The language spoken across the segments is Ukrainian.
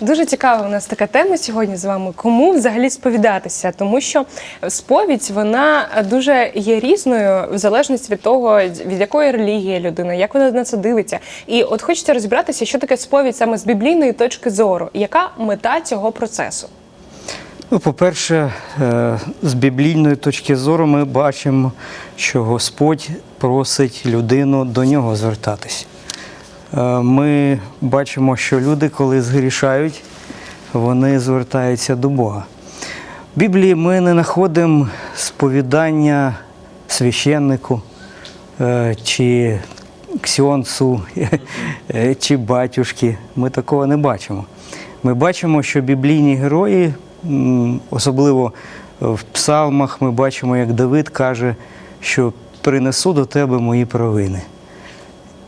Дуже цікава у нас така тема сьогодні з вами. Кому взагалі сповідатися? Тому що сповідь вона дуже є різною в залежності від того, від якої релігії людина, як вона на це дивиться. І от хочеться розібратися, що таке сповідь саме з біблійної точки зору. Яка мета цього процесу? Ну, по-перше, е, з біблійної точки зору ми бачимо, що Господь просить людину до нього звертатись. Е, Ми бачимо, що люди, коли згрішають, вони звертаються до Бога. В Біблії ми не знаходимо сповідання священнику е, чи ксьонцу, чи батюшки. Ми такого не бачимо. Ми бачимо, що біблійні герої, особливо в псалмах, ми бачимо, як Давид каже, що принесу до тебе мої провини.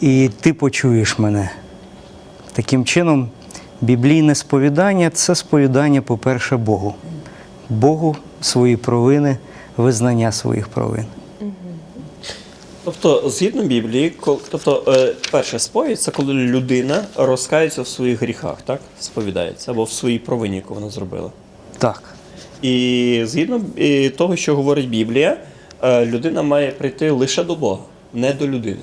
І ти почуєш мене. Таким чином, біблійне сповідання це сповідання, по-перше, Богу. Богу свої провини, визнання своїх провин. Тобто, згідно Біблії, тобто, е, перше сповідь це коли людина розкається в своїх гріхах, так? Сповідається, або в своїй провині, яку вона зробила. Так. І згідно е, того, що говорить Біблія, е, людина має прийти лише до Бога, не до людини.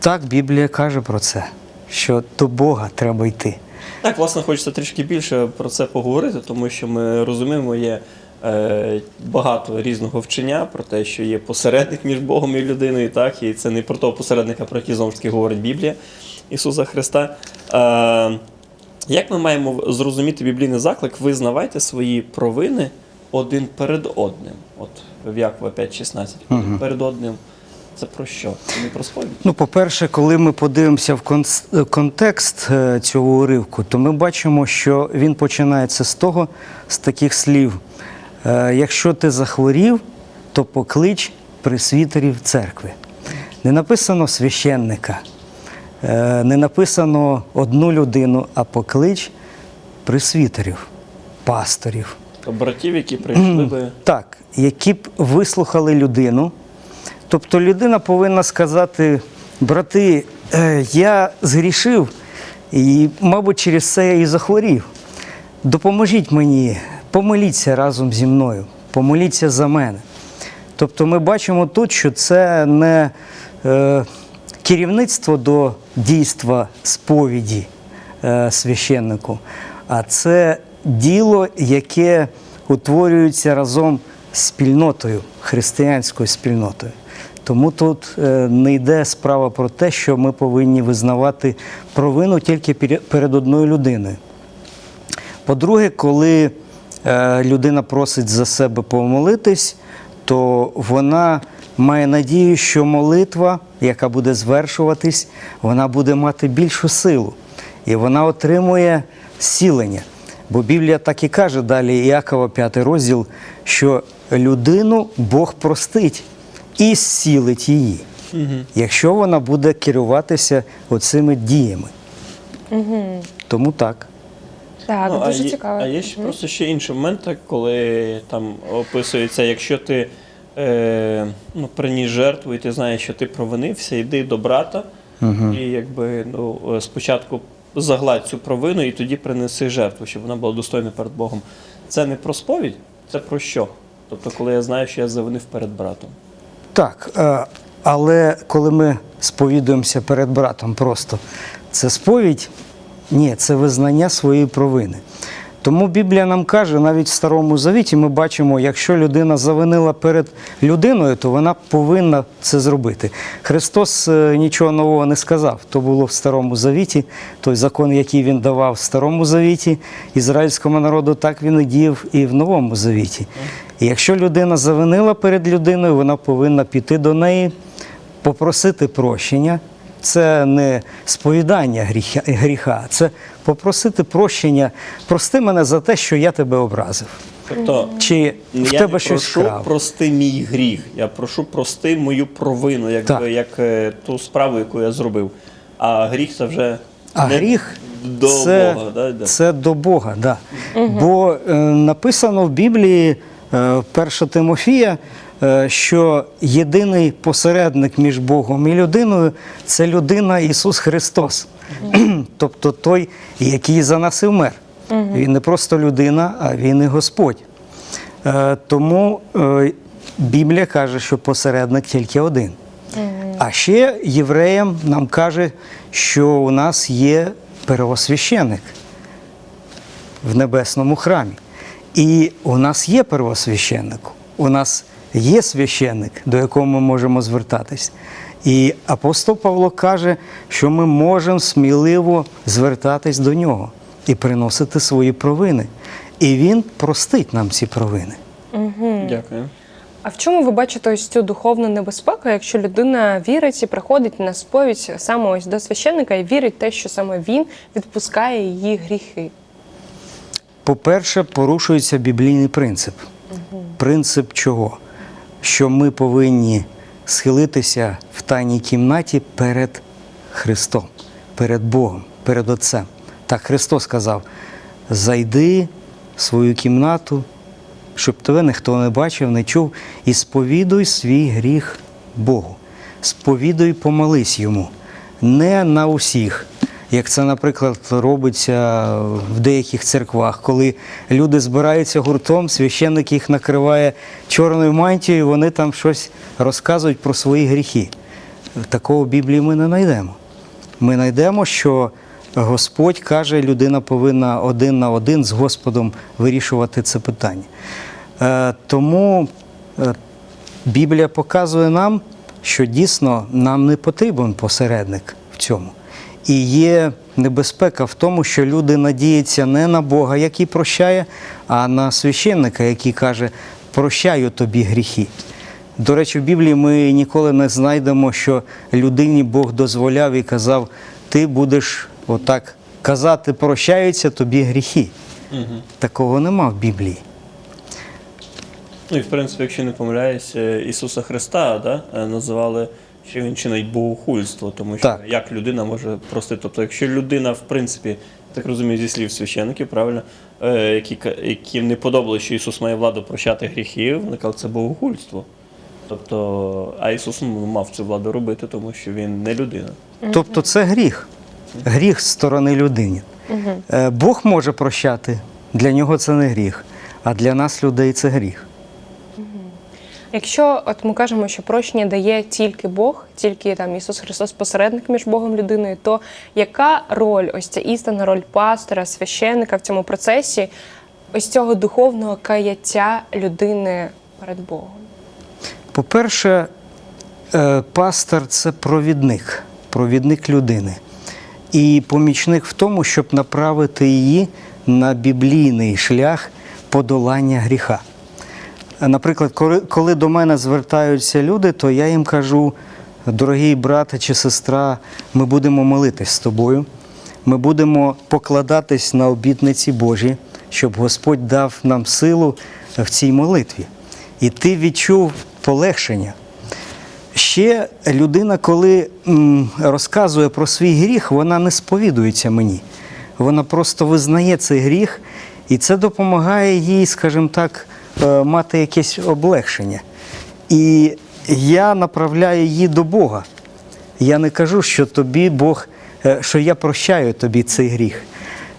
Так, Біблія каже про це, що до Бога треба йти. Так, власне, хочеться трішки більше про це поговорити, тому що ми розуміємо, є е, багато різного вчення про те, що є посередник між Богом і людиною, так, і це не про того посередника, про який знову ж таки говорить Біблія Ісуса Христа. Е, як ми маємо зрозуміти біблійний заклик, визнавайте свої провини один перед одним. От в Якова 5.16. Один перед одним. Це про що? Це не про сповідь? Ну, по-перше, коли ми подивимося в конс- контекст е, цього уривку, то ми бачимо, що він починається з того, з таких слів: е, якщо ти захворів, то поклич присвітерів церкви. Не написано священника, е, не написано одну людину, а поклич присвітерів, пасторів. Братів, які прийшли би. Так, які б вислухали людину. Тобто людина повинна сказати: брати, е, я згрішив, і, мабуть, через це я і захворів. Допоможіть мені, помоліться разом зі мною, помоліться за мене. Тобто ми бачимо тут, що це не е, керівництво до дійства сповіді е, священнику, а це діло, яке утворюється разом з спільнотою, християнською спільнотою. Тому тут е, не йде справа про те, що ми повинні визнавати провину тільки перед одною людиною. По-друге, коли е, людина просить за себе помолитись, то вона має надію, що молитва, яка буде звершуватись, вона буде мати більшу силу. І вона отримує зцілення. Бо Біблія так і каже далі, Іакова 5 розділ, що людину Бог простить і зцілить її, якщо вона буде керуватися оцими діями. Тому так. Так, Ну, дуже а є, цікаво. А є ще просто ще інший момент, коли там описується, якщо ти е, ну, приніс жертву і ти знаєш, що ти провинився, йди до брата і якби ну, спочатку загладь цю провину і тоді принеси жертву, щоб вона була достойна перед Богом. Це не про сповідь, це про що? Тобто, коли я знаю, що я завинив перед братом. Так, е, але коли ми сповідуємося перед братом просто, це сповідь? Ні, це визнання своєї провини. Тому Біблія нам каже, навіть в Старому Завіті ми бачимо, якщо людина завинила перед людиною, то вона повинна це зробити. Христос е, нічого нового не сказав. То було в Старому Завіті, той закон, який він давав в Старому Завіті, ізраїльському народу, так він і діяв і в Новому Завіті. І якщо людина завинила перед людиною, вона повинна піти до неї, попросити прощення. Це не сповідання гріха, гріха, це попросити прощення. Прости мене за те, що я тебе образив. Тобто, Чи в я тебе не щось прошу вкрав? прости мій гріх. Я прошу прости мою провину, якби, Так. як е, ту справу, яку я зробив. А гріх це вже А не гріх до це, Бога. Да, йде. це до Бога, да. Бо е, написано в Біблії е, 1 Тимофія, що єдиний посередник між Богом і людиною це людина Ісус Христос, тобто той, який за нас і вмер. Він не просто людина, а він і Господь. Е, Тому е, Біблія каже, що посередник тільки один. А ще євреям нам каже, що у нас є первосвященик в небесному храмі. І у нас є первосвященник, у нас є священник, до якого ми можемо звертатись. І апостол Павло каже, що ми можемо сміливо звертатись до нього і приносити свої провини. І він простить нам ці провини. Дякую. А в чому ви бачите ось цю духовну небезпеку, якщо людина вірить і приходить на сповідь саме ось до священника і вірить в те, що саме він відпускає її гріхи? По-перше, порушується біблійний принцип. Принцип чого? Що ми повинні схилитися в тайній кімнаті перед Христом, перед Богом, перед Отцем. Так Христос сказав: зайди в свою кімнату, щоб тебе ніхто не бачив, не чув, і сповідуй свій гріх Богу. Сповідуй, помолись йому. Не на усіх, як це, наприклад, робиться в деяких церквах, коли люди збираються гуртом, священник їх накриває чорною мантією, вони там щось розказують про свої гріхи. Такого в Біблії ми не знайдемо. Ми знайдемо, що Господь каже, людина повинна один на один з Господом вирішувати це питання. Е, Тому е, Біблія показує нам, що дійсно нам не потрібен посередник в цьому. І є небезпека в тому, що люди надіються не на Бога, який прощає, а на священника, який каже, прощаю тобі гріхи. До речі, в Біблії ми ніколи не знайдемо, що людині Бог дозволяв і казав, ти будеш отак казати, прощаються тобі гріхи. Угу. Такого нема в Біблії. Ну і в принципі, якщо не помиляюся, Ісуса Христа да, е, називали, що він чинить богохульство, тому що Так. як людина може простити. Тобто, якщо людина, в принципі, так розумію, зі слів священиків, правильно, е, які, яким не подобалося, що Ісус має владу прощати гріхи, вони кажуть, це богохульство. Тобто, а Ісус мав цю владу робити, тому що він не людина. Тобто це гріх. Гріх з сторони людини. Е, Бог може прощати, для нього це не гріх, а для нас, людей, це гріх. Якщо от ми кажемо, що прощення дає тільки Бог, тільки там Ісус Христос посередник між Богом людиною, то яка роль, ось ця істинна роль пастора, священника в цьому процесі, ось цього духовного каяття людини перед Богом? По-перше, е, пастор це провідник, провідник людини. І помічник в тому, щоб направити її на біблійний шлях подолання гріха. Наприклад, коли- до мене звертаються люди, то я їм кажу: дорогий брате чи сестра, ми будемо молитись з тобою, ми будемо покладатись на обітниці Божі, щоб Господь дав нам силу в цій молитві. І ти відчув полегшення. Ще людина, коли розказує про свій гріх, вона не сповідується мені. Вона просто визнає цей гріх, і це допомагає їй, скажімо так, мати якесь облегшення. І я направляю її до Бога. Я не кажу, що тобі Бог, е, що я прощаю тобі цей гріх.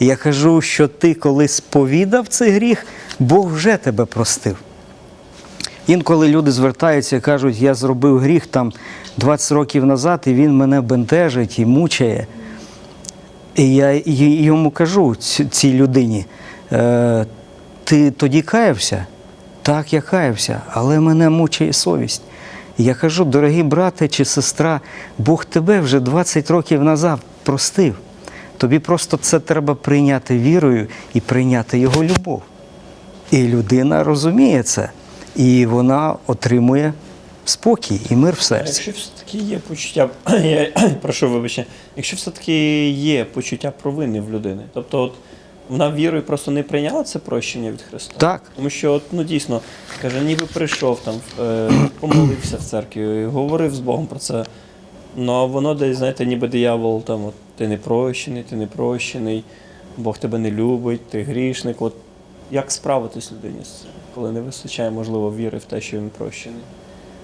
Я кажу, що ти, коли сповідав цей гріх, Бог вже тебе простив. Інколи люди звертаються і кажуть, я зробив гріх там 20 років назад, і він мене бентежить і мучає. І я йому кажу, цій людині, е, ти тоді каявся? Так, я каявся, але мене мучає совість. Я кажу, дорогі брате чи сестра, Бог тебе вже 20 років назад простив. Тобі просто це треба прийняти вірою і прийняти його любов. І людина розуміє це, і вона отримує спокій і мир в серці. Якщо все-таки є почуття, я прошу вибачення, якщо все-таки є почуття провини в людини, тобто от вона вірою просто не прийняла це прощення від Христа. Так. Тому що от, ну дійсно, каже, ніби прийшов там, е, помолився в церкві, говорив з Богом про це. Ну а воно десь, знаєте, ніби диявол там, от, ти не прощений, ти не прощений, Бог тебе не любить, ти грішник. От як справитись людині з цим, коли не вистачає, можливо, віри в те, що він прощений?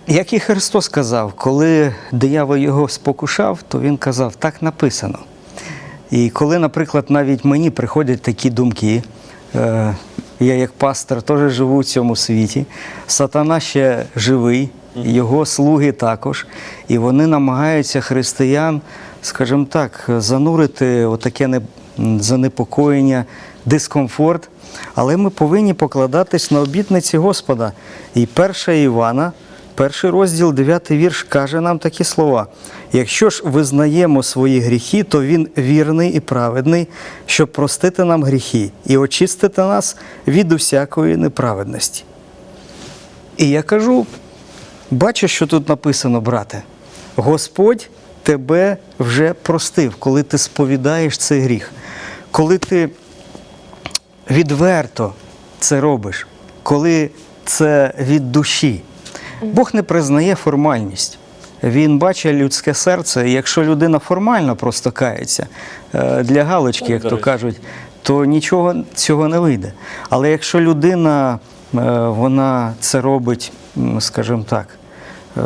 Як і Христос сказав, коли диявол його спокушав, то він казав, так написано. І коли, наприклад, навіть мені приходять такі думки, е, я як пастор теж живу в цьому світі, сатана ще живий, його слуги також, і вони намагаються християн, скажімо так, занурити отаке не- занепокоєння, дискомфорт. Але ми повинні покладатись на обітниці Господа. І перша Івана, перший розділ, дев'ятий вірш, каже нам такі слова: якщо ж визнаємо свої гріхи, то він вірний і праведний, щоб простити нам гріхи і очистити нас від усякої неправедності. І я кажу: бачиш, що тут написано, брате? Господь тебе вже простив, коли ти сповідаєш цей гріх, коли ти відверто це робиш, коли це від душі. Бог не признає формальність. Він бачить людське серце, і якщо людина формально просто кається е, для галочки, як то кажуть, то нічого цього не вийде. Але якщо людина е, вона це робить, скажімо так, е,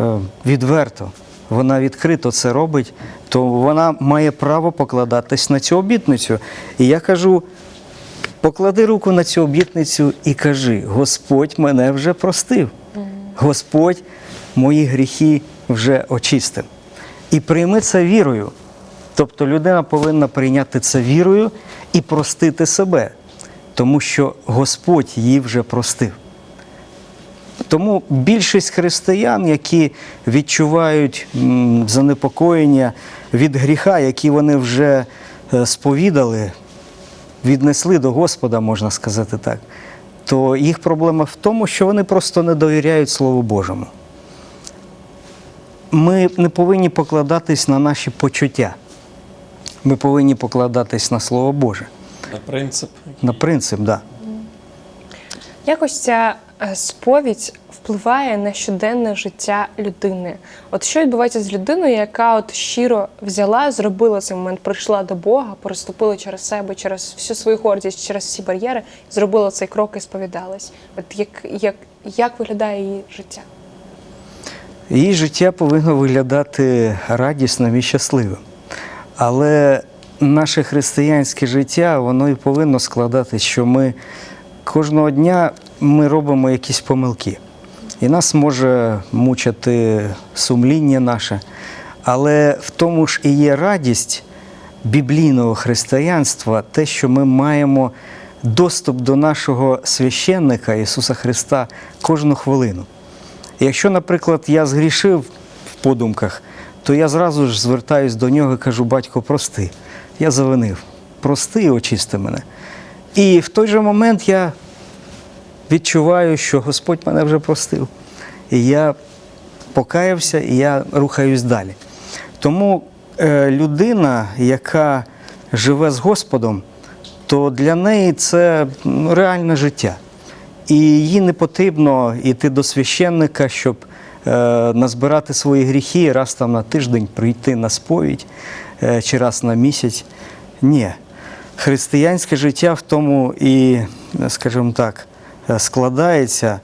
відверто, вона відкрито це робить, то вона має право покладатись на цю обітницю. І я кажу, поклади руку на цю обітницю і кажи: Господь мене вже простив. Господь мої гріхи вже очистив. І прийми це вірою. Тобто людина повинна прийняти це вірою і простити себе, тому що Господь її вже простив. Тому більшість християн, які відчувають занепокоєння від гріха, які вони вже е, сповідали, віднесли до Господа, можна сказати так, то їх проблема в тому, що вони просто не довіряють Слову Божому. Ми не повинні покладатись на наші почуття. Ми повинні покладатись на Слово Боже, На принцип. на принцип, так. Да. Якось ця сповідь впливає на щоденне життя людини. От що відбувається з людиною, яка от щиро взяла, зробила цей момент, прийшла до Бога, переступила через себе, через всю свою гордість, через всі бар'єри, зробила цей крок і сповідалась. От як, як, як виглядає її життя? Її життя повинно виглядати радісним і щасливим. Але наше християнське життя, воно і повинно складатися, що ми кожного дня ми робимо якісь помилки. І нас може мучити сумління наше. Але в тому ж і є радість біблійного християнства, те, що ми маємо доступ до нашого священника Ісуса Христа кожну хвилину. Якщо, наприклад, я згрішив в подумках, то я зразу ж звертаюсь до нього і кажу, батько, прости, я завинив, прости і очисти мене. І в той же момент я відчуваю, що Господь мене вже простив. І я покаявся, і я рухаюсь далі. Тому е, людина, яка живе з Господом, то для неї це реальне життя. І їй не потрібно йти до священника, щоб е, назбирати свої гріхи, раз там на тиждень прийти на сповідь е, чи раз на місяць. Ні. Християнське життя в тому і, скажімо так, складається,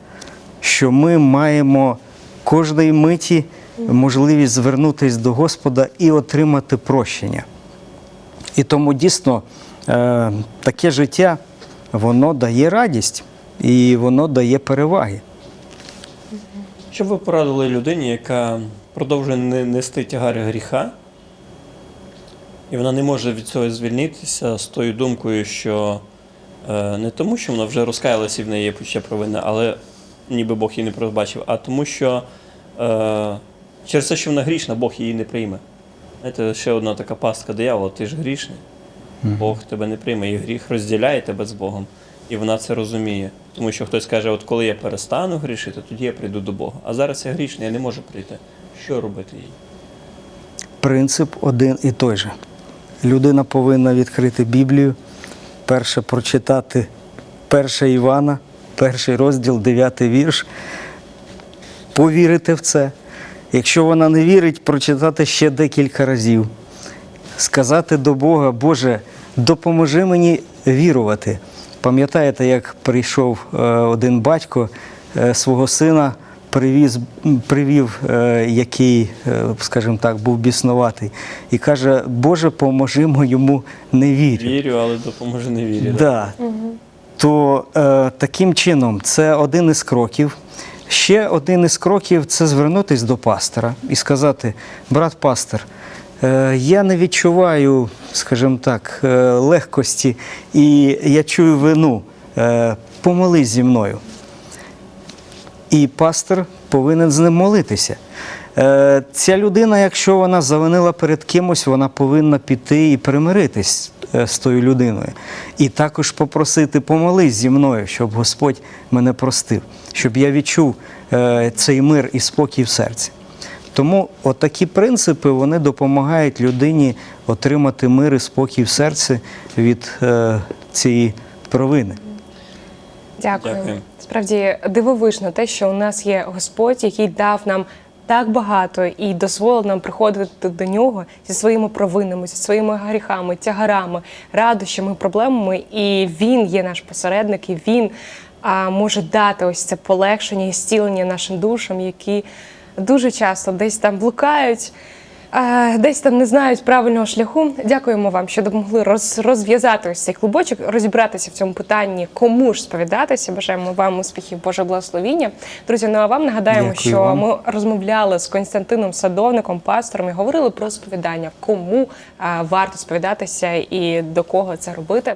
що ми маємо кожної миті можливість звернутися до Господа і отримати прощення. І тому дійсно е, таке життя воно дає радість і воно дає переваги. Що ви порадили людині, яка продовжує нести тягар гріха, і вона не може від цього звільнитися з тою думкою, що е, не тому, що вона вже розкаялася і в неї є почуття провини, але ніби Бог її не пробачив, а тому, що е, через те, що вона грішна, Бог її не прийме. Знаєте, ще одна така пастка диявола, ти ж грішний. Бог тебе не прийме, і гріх розділяє тебе з Богом. І вона це розуміє. Тому що хтось каже, от коли я перестану грішити, тоді я прийду до Бога. А зараз я грішний, я не можу прийти. Що робити їй? Принцип один і той же. Людина повинна відкрити Біблію, перше прочитати 1 Івана, перший розділ, 9 вірш, повірити в це. Якщо вона не вірить, прочитати ще декілька разів, сказати до Бога, Боже, допоможи мені вірувати. Пам'ятаєте, як прийшов е, один батько е, свого сина, привіз, привів, е, який, е, скажімо так, був біснуватий, і каже: Боже, поможи моєму невірю. Вірю, але допоможе не вірю. Да. То е, таким чином це один із кроків. Ще один із кроків це звернутися до пастора і сказати: брат пастор, я не відчуваю, скажімо так, легкості і я чую вину. Помолись зі мною. І пастор повинен з ним молитися. Е, Ця людина, якщо вона завинила перед кимось, вона повинна піти і примиритись е, з тою людиною. І також попросити помолись зі мною, щоб Господь мене простив, щоб я відчув е, цей мир і спокій в серці. Тому отакі принципи вони допомагають людині отримати мир і спокій в серці від цієї провини. Дякую. Дякую. Справді дивовижно те, що у нас є Господь, який дав нам так багато і дозволив нам приходити до нього зі своїми провинами, зі своїми гріхами, тягарами, радощами, проблемами. І він є наш посередник, і він а, може дати ось це полегшення і зцілення нашим душам, які дуже часто десь там блукають. Десь там не знають правильного шляху. Дякуємо вам, що допомогли роз, розв'язати ось цей клубочок, розібратися в цьому питанні, кому ж сповідатися. Бажаємо вам успіхів, Боже благословіння. Друзі, ну а вам нагадаємо, Дякую що вам. ми розмовляли з Константином Садовником, пастором, і говорили про сповідання, кому варто сповідатися і до кого це робити.